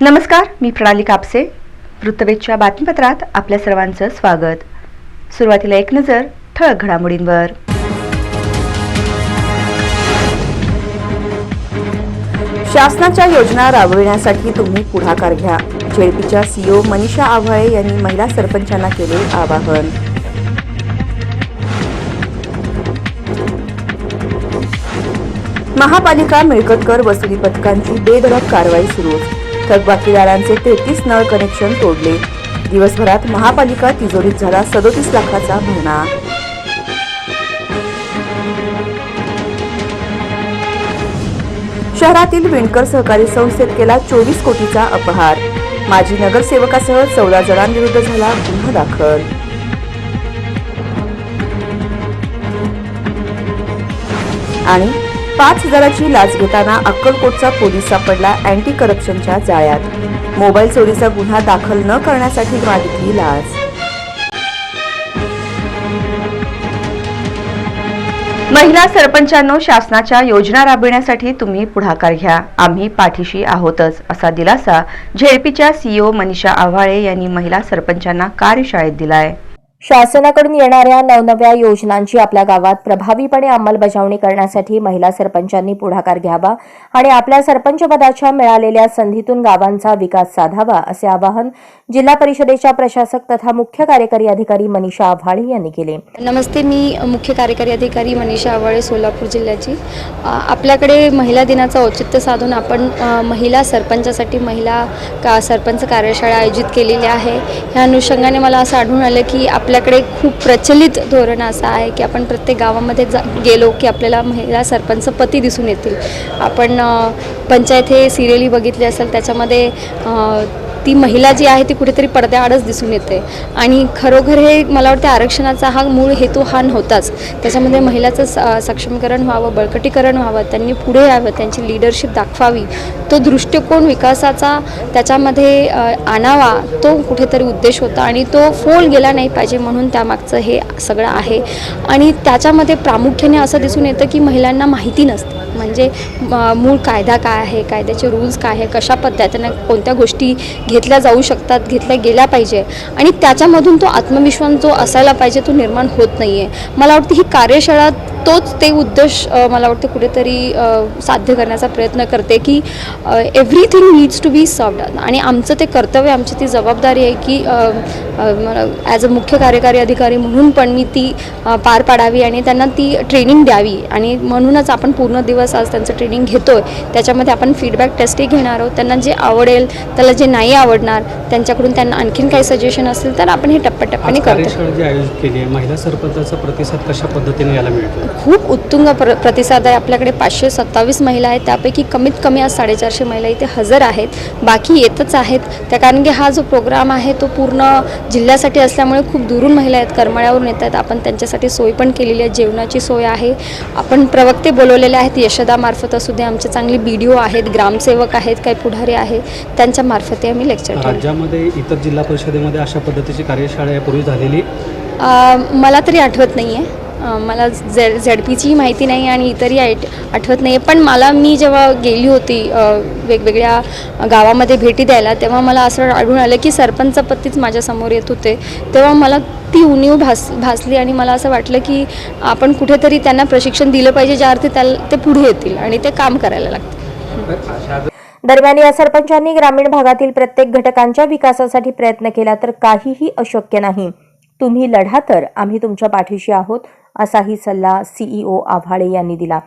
नमस्कार मी प्रणाली कापसे. वृत्तवेधच्या बातमीपत्रात आपल्या सर्वांचं स्वागत. सुरुवातीला एक नजर ठळक घडामोडींवर. शासनाच्या योजना राबविण्यासाठी तुम्ही पुढाकार घ्या. जेडपीच्या सीओ मनीषा आव्हाळे यांनी महिला सरपंचांना केले आवाहन. महापालिका मिळकत कर वसुली पथकांची बेधडक कारवाई सुरू. थकबाकीदारांचे तेहतीस नळ कनेक्शन तोडले. दिवसभरात महापालिका तिजोरीत झाला सदोतीस लाखाचा भरणा. शहरातील विणकर सहकारी संस्थेत केला चोवीस कोटीचा अपहार. माजी नगरसेवकासह चौदा जणांविरुद्ध झाला गुन्हा दाखल. आणि पाच हजाराची लाच घेताना अक्कलकोटचा पोलीस सापडला अँटी करप्शनच्या जाळ्यात. मोबाईल चोरीचा गुन्हा दाखल न करण्यासाठी मागितली लाच. महिला सरपंचांनो शासनाच्या योजना राबविण्यासाठी तुम्ही पुढाकार घ्या. आम्ही पाठीशी आहोतच असा दिलासा झेडपीच्या सीईओ मनीषा आव्हाळे यांनी महिला सरपंचांना कार्यशाळेत दिलाय. शासनाकडून येणाऱ्या नवनव्या योजनांची आपल्या गावात प्रभावीपणे अंमलबजावणी करण्यासाठी महिला सरपंचांनी पुढाकार घ्यावा आणि आपल्या सरपंच पदाच्या मिळालेल्या संधीतून गावांचा विकास साधावा असे आवाहन जिल्हा परिषदेच्या प्रशासक तथा मुख्य कार्यकारी अधिकारी मनीषा आव्हाळे यांनी केले. नमस्ते मी मुख्य कार्यकारी अधिकारी मनीषा आव्हाळे सोलापूर जिल्ह्याची. आपल्याकडे महिला दिनाचं औचित्य साधून आपण महिला सरपंचासाठी महिला का सरपंच कार्यशाळा आयोजित केलेली आहे. ह्या अनुषंगाने मला असं आढळून आलं की आपल्याकडे खूप प्रचलित धोरण असं आहे की आपण प्रत्येक गावामध्ये जा गेलो की आपल्याला महिला सरपंच पती दिसून येतील. आपण पंचायत हे सिरियली बघितली असेल त्याच्यामध्ये ती महिला जी आहे ती कुठेतरी पडद्याआडच दिसून येते. आणि खरोखर हे मला वाटतं आरक्षणाचा हा मूळ हेतू हा नव्हताच. त्याच्यामध्ये महिलाचं स सक्षमीकरण व्हावं बळकटीकरण व्हावं त्यांनी पुढे यावं त्यांची लिडरशिप दाखवावी. तो दृष्टिकोन विकासाचा त्याच्यामध्ये आणावा तो कुठेतरी उद्देश होता आणि तो फोल गेला नाही पाहिजे म्हणून त्यामागचं हे सगळं आहे. आणि त्याच्यामध्ये प्रामुख्याने असं दिसून येतं की महिलांना माहिती नसते. म्हणजे म- मूळ कायदा काय आहे कायद्याचे रूल्स काय आहे कशा पद्धतीनं कोणत्या गोष्टी घेतल्या जाऊ शकतात घेतल्या गेल्या पाहिजे. आणि त्याच्यामधून तो आत्मविश्वास जो असायला पाहिजे तो निर्माण होत नाही आहे मला वाटतं ही कार्यशाळा तोच ते उद्देश मला वाटतं कुठेतरी साध्य करण्याचा प्रयत्न करते की everything needs to be served आणि आमचं ते कर्तव्य आमची ती जबाबदारी आहे की ॲज अ मुख्य कार्यकारी अधिकारी म्हणून पण मी ती पार पाडावी आणि त्यांना ती ट्रेनिंग द्यावी. आणि म्हणूनच आपण पूर्ण दिवस आज त्यांचं ट्रेनिंग घेतो आहे त्याच्यामध्ये आपण फीडबॅक टेस्टही घेणार आहोत. त्यांना जे आवडेल त्याला जे नाही आवडणार त्यांच्याकडून त्यांना आणखीन काही सजेशन असेल तर आपण हे टप्प्याटप्प्याने करतो. कार्यशाळा जी आयोजित केली आहे महिला सरपंचाचा प्रतिसाद कशा पद्धतीने याला मिळतो खूप उत्तुंग प्र प्रतिसाद आहे. आपल्याकडे पाचशे सत्तावीस महिला आहेत. त्यापैकी कमीत कमी आज साडेचारशे महिला इथे हजर आहेत. बाकी येतच आहेत. त्या कारण की हा जो प्रोग्राम आहे तो पूर्ण जिल्ह्यासाठी असल्यामुळे खूप दुरून महिला आहेत. करमाळ्यावरून येत आहेत. आपण त्यांच्यासाठी सोय पण केलेली आहे. जेवणाची सोय आहे. आपण प्रवक्ते बोलवलेले आहेत. यशदामार्फत असू दे आमचे चांगले बी डी ओ आहेत ग्रामसेवक आहेत काही पुढारी आहेत. त्यांच्या मार्फते लेक्चर राज्यामध्ये इतर जिल्हा परिषदेमध्ये अशा पद्धतीची कार्यशाळा यापूर्वी झालेली मला तरी आठवत नाही आहे मला झेड झेड पीची माहिती नाही आणि इतरही आठ आठवत नाही पण मला मी जेव्हा गेली होती वेगवेगळ्या गावामध्ये भेटी द्यायला तेव्हा मला असं आढळून आलं की सरपंच पत्तीच माझ्यासमोर येत होते तेव्हा मला ती उणीव भास भासली आणि मला असं वाटलं की आपण कुठेतरी त्यांना प्रशिक्षण दिलं पाहिजे ज्या अर्थी त्याला ते पुढे येतील आणि ते काम करायला लागतील दरम्यान या सरपंचांनी ग्रामीण भागातील प्रत्येक घटकांच्या विकासासाठी प्रयत्न केला तर काहीही अशक्य नाही. तुम्ही लढा तर आम्ही तुमच्या पाठीशी आहोत असाही सल्ला सीईओ आव्हाळे यांनी दिला.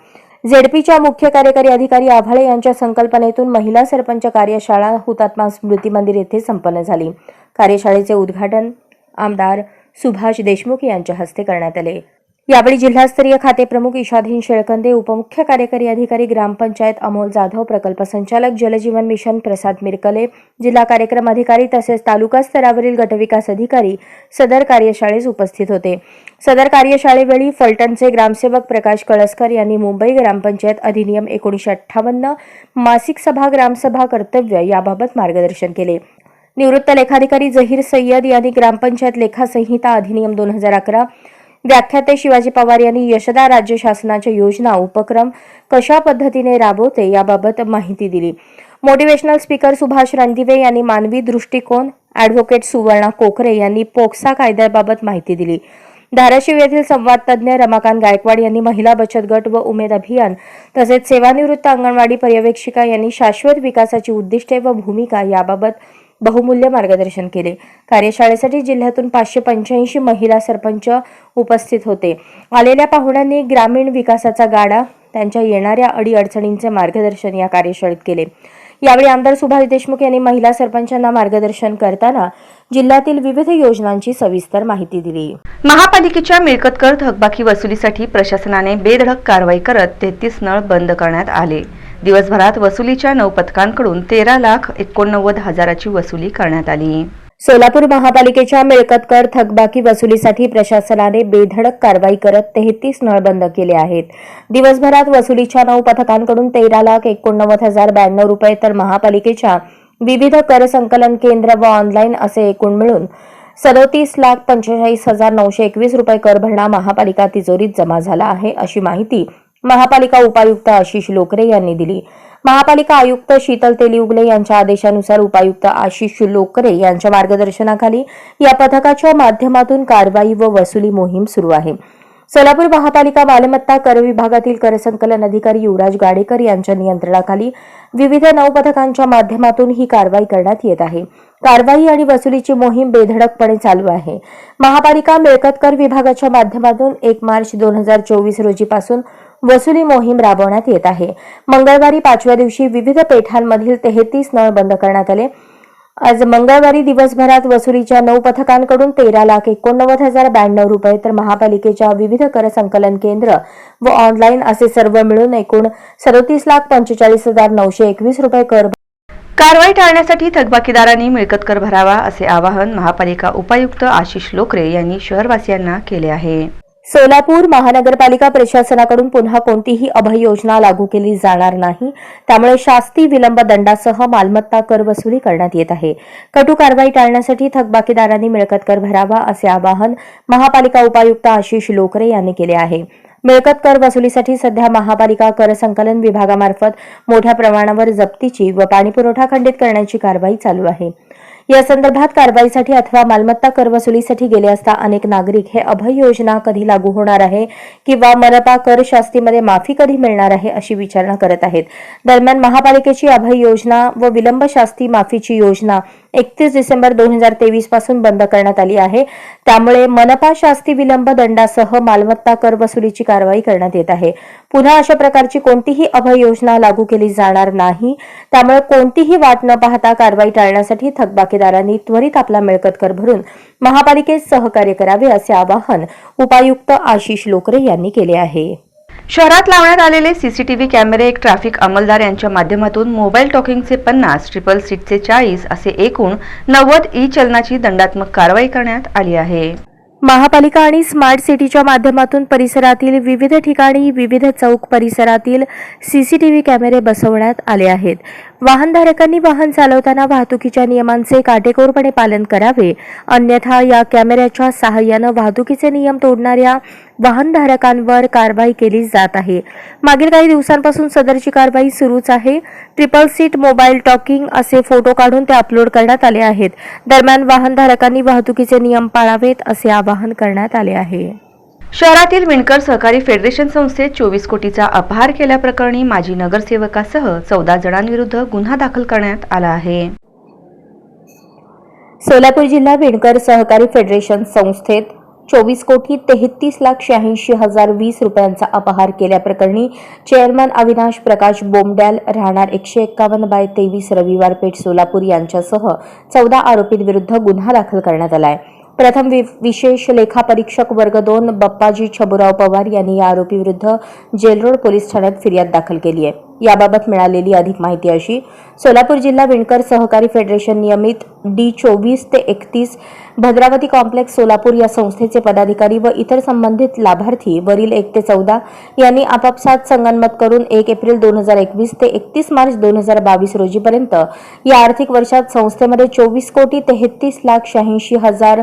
झेडपीच्या मुख्य कार्यकारी अधिकारी आव्हाळे यांच्या संकल्पनेतून महिला सरपंच कार्यशाळा हुतात्मा स्मृती मंदिर येथे संपन्न झाली. कार्यशाळेचे उद्घाटन आमदार सुभाष देशमुख यांच्या हस्ते करण्यात आले. यावेळी जिल्हास्तरीय खाते प्रमुख इशाधीन शेळकंदे उपमुख्य कार्यकारी अधिकारी ग्रामपंचायत अमोल जाधव प्रकल्प संचालक जलजीवन मिशन प्रसाद मिरकले जिल्हा कार्यक्रम अधिकारी तसेच तालुका स्तरावरील गटविकास अधिकारी सदर कार्यशाळेस उपस्थित होते. सदर कार्यशाळेवेळी फलटणचे ग्रामसेवक प्रकाश कळसकर यांनी मुंबई ग्रामपंचायत अधिनियम एकोणीसशे अठ्ठावन्न मासिक सभा ग्रामसभा कर्तव्य याबाबत मार्गदर्शन केले. निवृत्त लेखाधिकारी जहीर सय्यद यांनी ग्रामपंचायत लेखा संहिता अधिनियम दोन हजार अकरा व्याख्याते शिवाजी पवार यांनी यशदा राज्य शासनाच्या योजना उपक्रम कशा पद्धतीने राबवते याबाबत माहिती दिली. मोटिवेशनल स्पीकर सुभाष रणदिवे यांनी मानवी दृष्टिकोन ॲडव्होकेट सुवर्णा कोकरे यांनी पोक्सा कायद्याबाबत माहिती दिली. धाराशिव येथील संवाद तज्ज्ञ रमाकांत गायकवाड यांनी महिला बचत गट व उमेद अभियान तसेच सेवानिवृत्त अंगणवाडी पर्यवेक्षिका यांनी शाश्वत विकासाची उद्दिष्टे व भूमिका याबाबत बहुमूल्य मार्गदर्शन केले. कार्यशाळेसाठी जिल्ह्यातून पाचशे पंच्याऐंशी महिला सरपंच उपस्थित होते. आलेल्या पाहुण्यांनी ग्रामीण विकासाचा गाडा त्यांच्या येणाऱ्या अडीअडचणींचे मार्गदर्शन या कार्यशाळेत केले. यावेळी आमदार सुभाष देशमुख यांनी महिला सरपंचांना मार्गदर्शन करताना जिल्ह्यातील विविध योजनांची सविस्तर माहिती दिली. महापालिकेच्या मिळकत कर थकबाकी वसुलीसाठी प्रशासनाने बेधडक कारवाई करत तेहतीस नळ बंद करण्यात आले. दिवसभरात वसुलीच्या नऊ पथकांकडून तेरा लाख एकोणनव्वद हजाराची वसुली करण्यात आली. सोलापूर महापालिकेच्या मिळकतकर थकबाकी वसुलीसाठी प्रशासनाने बेधडक कारवाई करत तेहतीस नळ बंद केले आहेत. दिवसभरात वसुलीच्या नऊ पथकांकडून तेरा लाख एकोणनव्वद हजार ब्याण्णव रुपये तर महापालिकेच्या विविध कर संकलन केंद्र व ऑनलाईन असे एकूण मिळून सदोतीस लाख पंचेचाळीस हजार नऊशे एकवीस रुपये कर भरणा महापालिका तिजोरीत जमा झाला आहे अशी माहिती महापालिका उपायुक्त आशिष लोकरे यांनी दिली. महापालिका आयुक्त शीतल तेलिउगले यांच्या आदेशानुसार उपायुक्त आशिष लोकरे यांच्या मार्गदर्शनाखाली या पथकाच्या माध्यमातून कारवाई व वसुली मोहीम सुरू आहे. सोलापूर महापालिका मालमत्ता कर विभागातील कर संकलन अधिकारी युवराज गाडेकर यांच्या नियंत्रणाखाली विविध नऊ पथकांच्या माध्यमातून ही कारवाई करण्यात येत आहे. कारवाई आणि वसुलीची मोहीम बेधडकपणे चालू आहे. महापालिका मिळकत कर विभागाच्या माध्यमातून एक मार्च दोन हजार चोवीस रोजीपासून वसुली मोहीम राबवण्यात येत आहे. मंगळवारी पाचव्या दिवशी विविध पेठांमधील तेहतीस नळ बंद करण्यात आले. आज मंगळवारी दिवसभरात वसुलीच्या नऊ पथकांकडून तेरा लाख एकोणनव्वद हजार ब्याण्णव रुपये तर महापालिकेच्या विविध कर संकलन केंद्र व ऑनलाईन असे सर्व मिळून एकूण सदोतीस लाख पंचेचाळीस हजार नऊशे एकवीस रुपये कर कारवाई टाळण्यासाठी थकबाकीदारांनी मिळकत कर भरावा असे आवाहन महापालिका उपायुक्त आशिष लोकरे यांनी शहरवासियांना केले आहे. सोलापूर महानगरपालिका प्रशासनाकडून पुन्हा कोणतीही अभय योजना लागू केली जाणार नाही. त्यामुळे शास्ती विलंब दंडासह मालमत्ता कर वसुली करण्यात येत आहे. कटू कारवाई टाळण्यासाठी थकबाकीदारांनी मिळकत कर भरावा असे आवाहन महापालिका उपायुक्त आशिष लोकरे यांनी केले आहे. मिळकत कर वसुलीसाठी सध्या महापालिका कर संकलन विभागामार्फत मोठ्या प्रमाणावर जप्तीची व पाणीपुरवठा खंडित करण्याची कारवाई चालू आहे. या संदर्भात कारवाईसाठी अथवा मालमत्ता कर वसुलीसाठी गेले असता अनेक नागरिक हे अभय योजना कधी लागू होणार आहे किंवा मनपा कर शास्तीमध्ये माफी कधी मिळणार आहे अशी विचारणा करत आहेत. दरम्यान महापालिकेची अभय योजना व विलंब शास्ती माफीची योजना एकतीस डिसेंबर दोन हजार तेवीसपासून बंद करण्यात आली आहे. त्यामुळे मनपा शास्ती विलंब दंडासह मालमत्ता कर वसुलीची कारवाई करण्यात येत आहे. पुन्हा अशा प्रकारची कोणतीही अभय योजना लागू केली जाणार नाही. त्यामुळे कोणतीही वाट न पाहता कारवाई टाळण्यासाठी थकबाकीदारांनी त्वरित आपला मिळकत कर भरून महापालिकेत सहकार्य करावे असे आवाहन उपायुक्त आशिष लोकरे यांनी केले आहे. शहरात लावण्यात आलेले सीसीटीव्ही कॅमेरे एक ट्रॅफिक अंमलदार यांच्या माध्यमातून मोबाईल टॉकिंगचे पन्नास ट्रिपल सीटचे चाळीस असे एकूण नव्वद ई चलनाची दंडात्मक कारवाई करण्यात आली आहे. महापालिका आणि स्मार्ट सिटीच्या माध्यमातून परिसरातील विविध ठिकाणी विविध चौक परिसरातील सीसीटीव्ही कॅमेरे बसवण्यात आले आहेत. वाहनधारकांनी वाहन चालवताना वाहतुकीच्या नियमांचे काटेकोरपणे पालन करावे. अन्यथा या कॅमेऱ्याच्या सहाय्यानं वाहतुकीचे नियम तोडणाऱ्या वाहनधारकांवर कारवाई केली जात आहे. मागील काही दिवसांपासून सदरची कारवाई सुरूच आहे. ट्रिपल सीट मोबाईल टॉकिंग असे फोटो काढून ते अपलोड करण्यात आले आहेत. दरम्यान वाहनधारकांनी वाहतुकीचे नियम पाळावेत असे आवाहन करण्यात आले आहे. शहरातील विणकर सहकारी फेडरेशन संस्थेत चोवीस कोटीचा अपहार केल्याप्रकरणी माजी नगरसेवकासह चौदा जणांविरुद्ध गुन्हा दाखल करण्यात आला आहे. सोलापूर जिल्हा विणकर सहकारी फेडरेशन संस्थेत चोवीस कोटी तेहतीस लाख शहाऐंशी हजार वीस रुपयांचा अपहार केल्याप्रकरणी चेअरमन अविनाश प्रकाश बोमड्याल राहणार एकशे एक्कावन्न बाय तेवीस रविवार पेठ सोलापूर यांच्यासह चौदा आरोपींविरुद्ध गुन्हा दाखल करण्यात आला आहे प्रथम वि विशेष लेखापरीक्षक वर्ग दोन बप्पाजी छबुराव पवार यांनी या आरोपीविरुद्ध जेलरोड पोलीस ठाण्यात फिर्याद दाखल केली आहे. याबाबत मिळालेली अधिक माहिती अशी. सोलापूर जिल्हा विणकर सहकारी फेडरेशन नियमित डी चोवीस ते एकतीस भद्रावती कॉम्प्लेक्स सोलापूर या संस्थेचे पदाधिकारी व इतर संबंधित लाभार्थी वरील एक ते चौदा यांनी आपापसात संगनमत करून एक एप्रिल दोन हजार एकवीस ते एकतीस मार्च दोन हजार बावीस रोजीपर्यंत या आर्थिक वर्षात संस्थेमध्ये चोवीस कोटी तेहतीस लाख शहाऐंशी हजार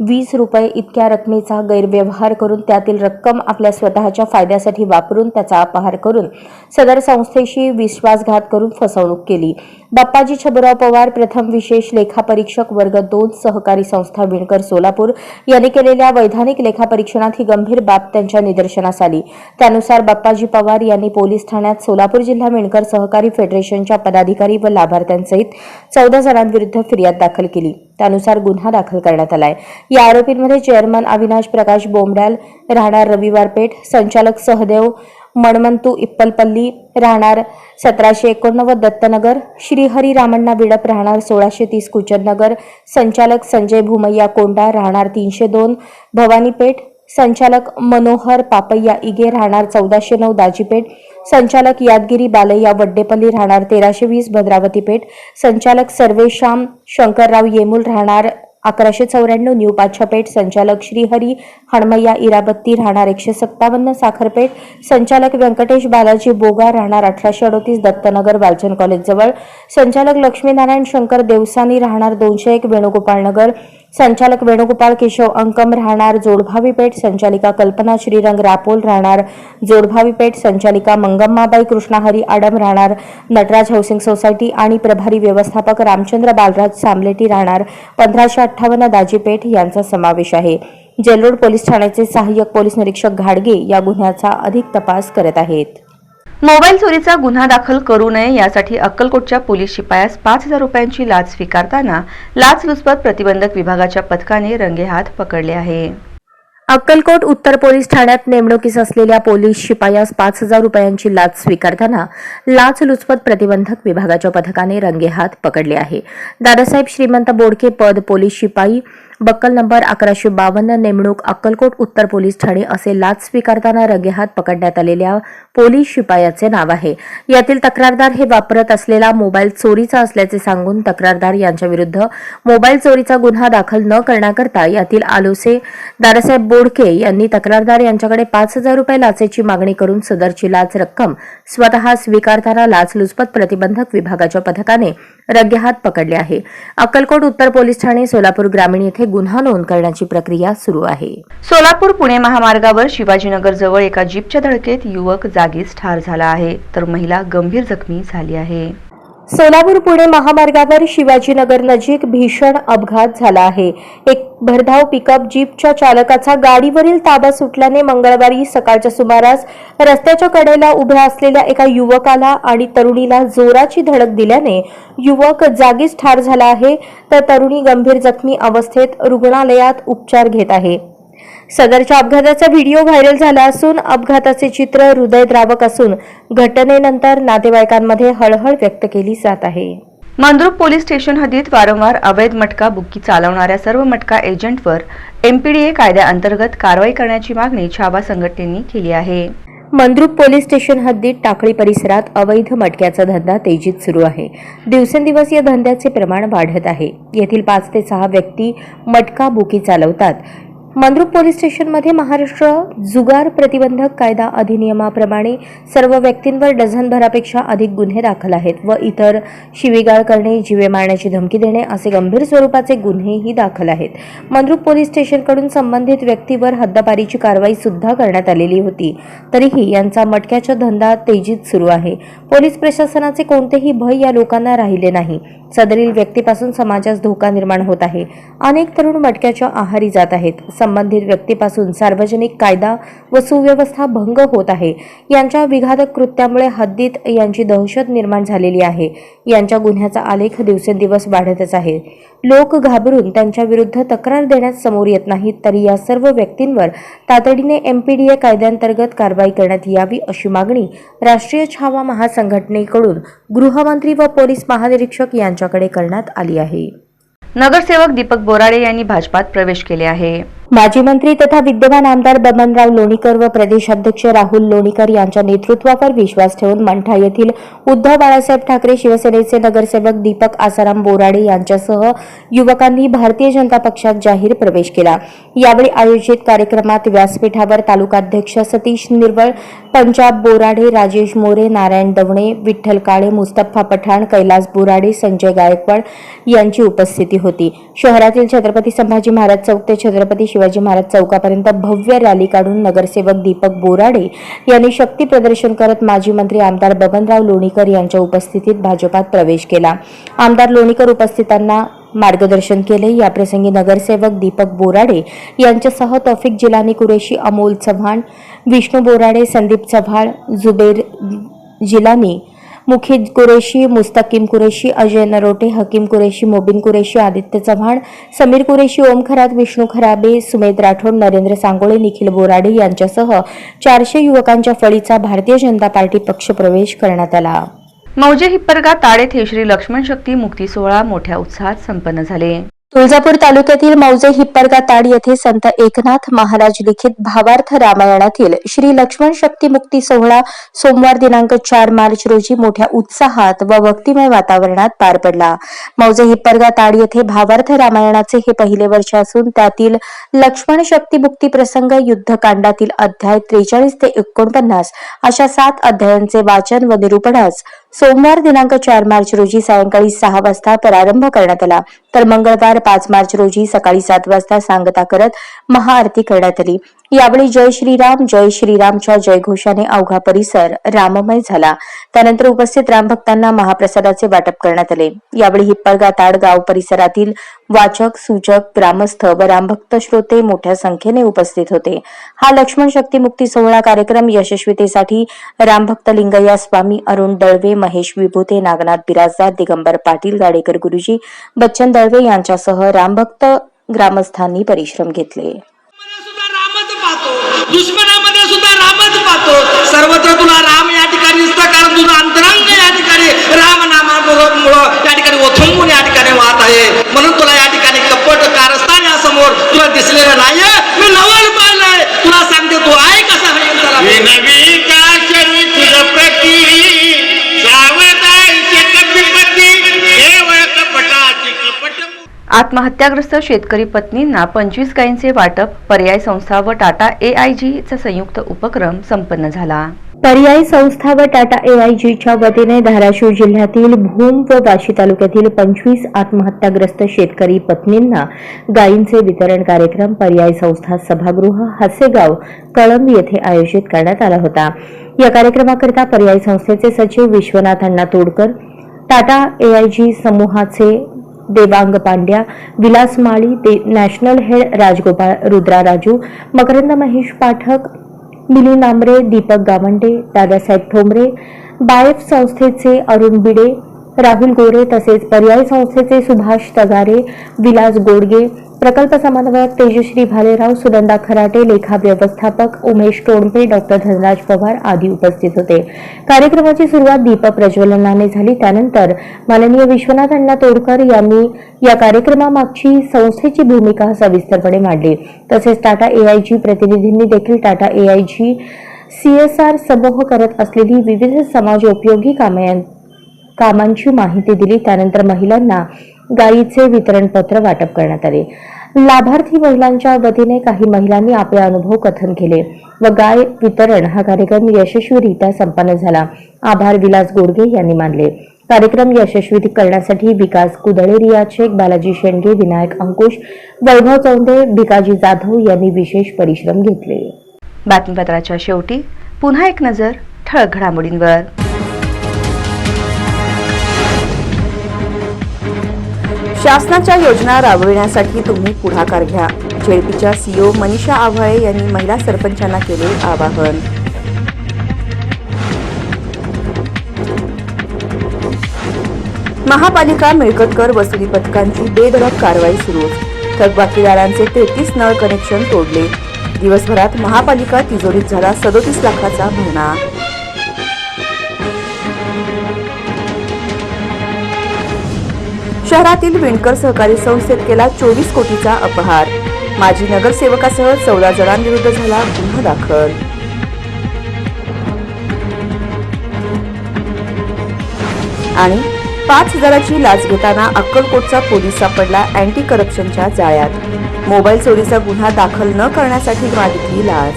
वीस रुपये इतक्या रकमेचा गैरव्यवहार करून त्यातील रक्कम आपल्या स्वतःच्या फायद्यासाठी वापरून त्याचा अपहार करून सदर संस्थेशी विश्वासघात करून फसवणूक केली. बाप्पाजी छबुराव पवार प्रथम विशेष लेखापरीक्षक वर्ग दोन सहकारी संस्था विणकर सोलापूर यांनी केलेल्या वैधानिक लेखापरीक्षणात ही गंभीर बाब त्यांच्या निदर्शनास आली. त्यानुसार बाप्पाजी पवार यांनी पोलीस ठाण्यात सोलापूर जिल्हा विणकर सहकारी फेडरेशनच्या पदाधिकारी व लाभार्थ्यांसहित चौदा जणांविरुद्ध फिर्याद दाखल केली. त्यानुसार गुन्हा दाखल करण्यात आलाय. या आरोपींमध्ये चेअरमन अविनाश प्रकाश बोमडाल राहणार रविवार पेठ संचालक सहदेव मणमंतू इप्पलपल्ली राहणार सतराशे एकोणनव्वद दत्तनगर श्रीहरी रामण्णा विडप राहणार सोळाशे तीस कुचननगर संचालक संजय भूमय्या कोंडा राहणार तीनशे दोन भवानीपेठ संचालक मनोहर पापय्या इगे राहणार चौदाशे नऊ दाजीपेठ संचालक यादगिरी बालय्या वड्डेपल्ली राहणार तेराशे वीस भद्रावती पेठ. संचालक सर्वेश्याम शंकरराव येमूल राहणार अकराशे चौऱ्याण्णव न्यू पाच्छापेठ संचालक श्रीहरी हणमय्या इराबत्ती राहणार एकशे सत्तावन्न साखरपेठ संचालक व्यंकटेश बालाजी बोगा राहणार अठराशे अडोतीस दत्तनगर बालचंद कॉलेजजवळ. संचालक लक्ष्मीनारायण शंकर देवसानी राहणार दोनशे एक वेणुगोपाळनगर नगर. संचालक वेणुगोपाळ केशव अंकम राहणार जोडभावी पेठ संचालिका कल्पना श्रीरंग रापोल राहणार जोडभावी पेठ संचालिका मंगम्माबाई कृष्णाहरी आडम राहणार नटराज हाऊसिंग सोसायटी आणि प्रभारी व्यवस्थापक रामचंद्र बालराज सामलेटी राहणार पंधराशे अठ्ठावन्न दाजीपेठ यांचा समावेश आहे. जेलरोड पोलीस ठाण्याचे सहाय्यक पोलीस निरीक्षक घाडगे या गुन्ह्याचा अधिक तपास करत आहेत. मोबाईल चोरीचा गुन्हा दाखल करू नये यासाठी अक्कलकोटच्या पोलीस शिपायास पाच हजार रुपयांची लाच स्वीकारताना लाचलुचपत प्रतिबंधक विभागाच्या पथकाने रंगेहात पकडले आहे. अक्कलकोट उत्तर पोलीस ठाण्यात नेमणुकीस असलेल्या पोलीस शिपायास पाच हजार रुपयांची लाच स्वीकारताना लाचलुचपत प्रतिबंधक विभागाच्या पथकाने रंगेहात पकडले आहे. दादासाहेब श्रीमंत बोडके पद पोलीस शिपाई बक्कल नंबर अकराशे बावन्न नेमणूक अक्कलकोट उत्तर पोलीस ठाणे असे लाच स्वीकारताना रंगेहात पकडण्यात आलेल्या पोलीस शिपायाचे नाव आहे. यातील तक्रारदार हे वापरत असलेला मोबाईल चोरीचा असल्याचे सांगून तक्रारदार यांच्याविरुद्ध मोबाईल चोरीचा गुन्हा दाखल न करण्याकरता यातील आलोसे दादासाहेब बोडके यांनी तक्रारदार यांच्याकडे पाच हजार रुपये लाचेची मागणी करून सदरची लाच रक्कम स्वतः स्वीकारताना लाचलुचपत प्रतिबंधक विभागाच्या पथकाने रंगेहात पकडले आहे. अक्कलकोट उत्तर पोलीस ठाणे सोलापूर ग्रामीण येथे गुन्हा नोंद करण्याची प्रक्रिया सुरू आहे. सोलापूर पुणे महामार्गावर शिवाजीनगर जवळ एका जीपच्या धडकेत युवक जागीच ठार झाला आहे. तर महिला गंभीर जखमी झाली आहे. सोलापूर पुणे महामार्गावर शिवाजीनगर नजीक भीषण अपघात झाला आहे. एक भरधाव पिकअप जीपच्या चालकाचा गाडीवरील ताबा सुटल्याने मंगळवारी सकाळच्या सुमारास रस्त्याच्या कडेला उभ्या असलेल्या एका युवकाला आणि तरुणीला जोराची धडक दिल्याने युवक जागीच ठार झाला आहे. तर तरुणी गंभीर जखमी अवस्थेत रुग्णालयात उपचार घेत आहे. सदरच्या अपघाताचा व्हिडिओ व्हायरल झाला असून अपघाताचे चित्र हृदयद्रावक असून घटनेनंतर नातेवाईकांमध्ये हळहळ व्यक्त केली जात आहे. मंद्रुप पोलीस स्टेशन हद्दीत वारंवार अवैध मटका बुक्की चालवणाऱ्या सर्व मटका एजंटवर एमपीडीए कायद्याअंतर्गत कारवाई करण्याची मागणी छाबा संघटनेने केली आहे. मंद्रुप पोलीस स्टेशन हद्दीत टाकळी परिसरात अवैध मटक्याचा धंदा तेजीत सुरू आहे. दिवसेंदिवस या धंद्याचे प्रमाण वाढत आहे. येथील पाच ते सहा व्यक्ती मटका बुकी चालवतात. मंद्रुप पोलीस स्टेशनमध्ये महाराष्ट्र जुगार प्रतिबंधक कायदा अधिनियमाप्रमाणे सर्व व्यक्तींवर डझनभरापेक्षा अधिक गुन्हे दाखल आहेत व इतर शिवीगाळ करणे जीवे मारण्याची धमकी देणे असे गंभीर स्वरूपाचे गुन्हेही दाखल आहेत. मंद्रुप पोलीस स्टेशनकडून संबंधित व्यक्तीवर हद्दपारीची कारवाई सुद्धा करण्यात आलेली होती. तरीही यांचा मटक्याचा धंदा तेजीत सुरू आहे. पोलीस प्रशासनाचे कोणतेही भय या लोकांना राहिले नाही. सदरील व्यक्तीपासून समाजास धोका निर्माण होत आहे. अनेक तरुण मटक्याच्या आहारी जात आहेत. संबंधित व्यक्तीपासून सार्वजनिक कायदा व सुव्यवस्था भंग होत आहे. यांच्या विघातक कृत्यामुळे हद्दीत यांची दहशत निर्माण झालेली आहे. यांच्या गुन्ह्याचा आलेख दिवसेंदिवस वाढतच आहे. लोक घाबरून त्यांच्या विरुद्ध तक्रार देण्यास समोर येत नाहीत तरी या सर्व व्यक्तींवर तातडीने एमपीडीए कायद्यांतर्गत कारवाई करण्यात यावी अशी मागणी राष्ट्रीय छावा महासंघटनेकडून गृहमंत्री व पोलीस महानिरीक्षक यांच्याकडे करण्यात आली आहे. नगरसेवक दीपक बोराडे यांनी भाजपात प्रवेश केले आहे. माजी मंत्री तथा विद्यमान आमदार बबनराव लोणीकर व प्रदेशाध्यक्ष राहुल लोणीकर यांच्या नेतृत्वावर विश्वास ठेवून मंठा येथील उद्धव बाळासाहेब ठाकरे शिवसेनेचे नगरसेवक दीपक आसाराम बोराडे यांच्यासह युवकांनी भारतीय जनता पक्षात जाहीर प्रवेश केला. यावेळी आयोजित कार्यक्रमात व्यासपीठावर तालुकाध्यक्ष सतीश निर्वळ पंजाब बोराडे राजेश मोरे नारायण दवणे विठ्ठल काळे मुस्तफा पठाण कैलास बोराडे संजय गायकवाड यांची उपस्थिती होती. शहरातील छत्रपती संभाजी महाराज चौक ते छत्रपती शिवाजी महाराज चौकापर्यंत भव्य रॅली काढून नगरसेवक दीपक बोराडे यांनी शक्ती प्रदर्शन करत माजी मंत्री आमदार बबनराव लोणीकर यांच्या उपस्थितीत भाजपात प्रवेश केला. आमदार लोणीकर उपस्थितांना मार्गदर्शन केले. याप्रसंगी नगरसेवक दीपक बोराडे यांच्यासह तौफिक जिलानी कुरेशी अमोल चव्हाण विष्णू बोराडे संदीप चव्हाण जुबेर जिलानी मुखिद कुरेशी मुस्तकीम कुरेशी अजय नरोटे हकीम कुरेशी मोबिन कुरेशी आदित्य चव्हाण समीर कुरेशी ओम खरात विष्णू खराबे सुमेध राठोड नरेंद्र सांगोळे निखिल बोराडे यांच्यासह चारशे युवकांच्या फळीचा भारतीय जनता पार्टी पक्ष प्रवेश करण्यात आला. मौजे हिप्परगा ताड येथे श्री लक्ष्मण शक्ती मुक्ती सोहळा मोठ्या उत्साहात संपन्न झाले. तुळजापूर तालुक्यातील मौजे हिप्परगा ताड येथे संत एकनाथ महाराज लिखित भावार्थ रामायणातील श्री लक्ष्मण शक्ती मुक्ती सोहळा सोमवार दिनांक चार मार्च रोजी मोठ्या उत्साहात व भक्तिमय वातावरणात पार पडला. मौजे हिप्परगा ताड येथे भावार्थ रामायणाचे हे पहिले वर्ष असून त्यातील लक्ष्मण शक्ती मुक्ती प्रसंग युद्धकांडातील अध्याय त्रेचाळीस ते एकोणपन्नास अशा सात अध्यायांचे वाचन व निरूपणास सोमवार दिनांक चार मार्च रोजी सायंकाळी सहा वाजता प्रारंभ करण्यात आला. तर मंगळवार पाच मार्च रोजी सकाळी सात वाजता सांगता करत महाआरती करण्यात आली. यावेळी जय श्रीराम जय श्रीरामच्या जयघोषाने अवघा परिसर राममय झाला. त्यानंतर उपस्थित रामभक्तांना महाप्रसादाचे वाटप करण्यात आले. यावेळी हिप्पळगा ताड गाव परिसरातील वाचक सूचक ग्रामस्थ व रामभक्त श्रोते मोठ्या संख्येने उपस्थित होते. हा लक्ष्मण शक्ती मुक्ती सोहळा कार्यक्रम यशस्वीतेसाठी रामभक्त लिंगय्या स्वामी अरुण दळवे महेश विभूते नागनाथ बिराजदार दिगंबर पाटील गाडेकर गुरुजी बच्चन दळवे यांच्यासह रामभक्त ग्रामस्थांनी परिश्रम घेतले. दुश्मनामध्ये सुद्धा रामच पाहतो. सर्वत्र तुला राम या ठिकाणी दिसतं कारण तुझं अंतरंग या ठिकाणी राम नामामुळं या ठिकाणी ओथंबून या ठिकाणी वाहत आहे. म्हणून तुला या ठिकाणी कपट कारस्थान या समोर तुला दिसलेलं नाहीये. मी नवल आत्महत्याग्रस्त शेतकरी पत्नींना पंचवीस गायींचे वाटप पर्याय संस्था व टाटा एआयजीचा संयुक्त उपक्रम संपन्न झाला. पर्यायी संस्था व टाटा एआयजीच्या वतीने धाराशिव जिल्ह्यातील भूम व वाशी तालुक्यातील पंचवीस आत्महत्याग्रस्त शेतकरी पत्नींना गायींचे वितरण कार्यक्रम पर्यायी संस्था सभागृह हसेगाव कळंब येथे आयोजित करण्यात आला होता. या कार्यक्रमाकरिता पर्यायी संस्थेचे सचिव विश्वनाथ अण्णा तोडकर टाटा एआयजी समूहाचे Devang Pandya Vilas Mali the national head Rajgopal Rudra Raju Makarand Mahesh Pathak Mili Nambare Deepak Gawande Dadasaheb Thombre BAIF संस्थेचे अरुण बिडे राहुल गोरे तसेच पर्यायी संस्थेचे सुभाष तगारे विलास गोडगे प्रकल्प समन्वयक तेजश्री भालेराव सुनंदा खराटे लेखा व्यवस्थापक उमेश टोणपे डॉक्टर धनराज पवार आदी उपस्थित होते. कार्यक्रमाची सुरुवात दीप प्रज्वलनाने झाली. त्यानंतर माननीय विश्वनाथ अण्णा तोडकर यांनी या कार्यक्रमामागची संस्थेची भूमिका सविस्तरपणे मांडली. तसेच टाटा एआयजी प्रतिनिधींनी देखील टाटा एआयजी सीएसआर समूह करत असलेली विविध समाजोपयोगी कामे कामांची माहिती दिली. त्यानंतर महिलांना गायीचे वितरण पत्र वाटप करण्यात आले. लाभार्थी महिलांच्या वतीने काही महिलांनी आपले अनुभव कथन केले व गाय वितरण हा कार्यक्रम यशस्वीरित्या संपन्न झाला. आभार विलास गोडगे यांनी मानले. कार्यक्रम यशस्वी करण्यासाठी विकास कुदळेरिया शेख बालाजी शेंडगे विनायक अंकुश वैभव चौंदे भिकाजी जाधव यांनी विशेष परिश्रम घेतले. बातमीपत्राच्या शेवटी पुन्हा एक नजर ठळक घडामोडींवर. शासनाच्या योजना राबविण्यासाठी तुम्ही पुढाकार घ्या. झेडपीच्या सीओ मनीषा आव्हाळे यांनी महिला सरपंचांना केले आवाहन. महापालिका मिळकतकर वसुली पथकांची बेधडक कारवाई सुरू. थकबाकीदारांचे तेहतीस नळ कनेक्शन तोडले. दिवसभरात महापालिका तिजोरीत झाला सदोतीस लाखाचा भरणा शहरातील विणकर सहकारी संस्थेत केला चोवीस कोटीचा अपहार. माजी नगरसेवकासह चौदा जणांविरुद्ध झाला गुन्हा दाखल. आणि पाच हजाराची लाच घेताना अक्कलकोटचा पोलीस सापडला अँटी करप्शनच्या जाळ्यात. मोबाईल चोरीचा गुन्हा दाखल न करण्यासाठी मागितली लाच.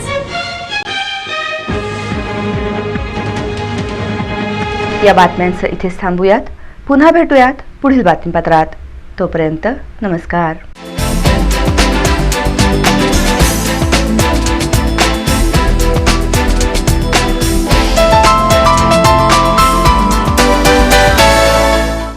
या बातम्यांचं इथेच थांबूयात. पुन्हा भेटूयात. पुढील बातमीपत्रात. तोपर्यंत नमस्कार.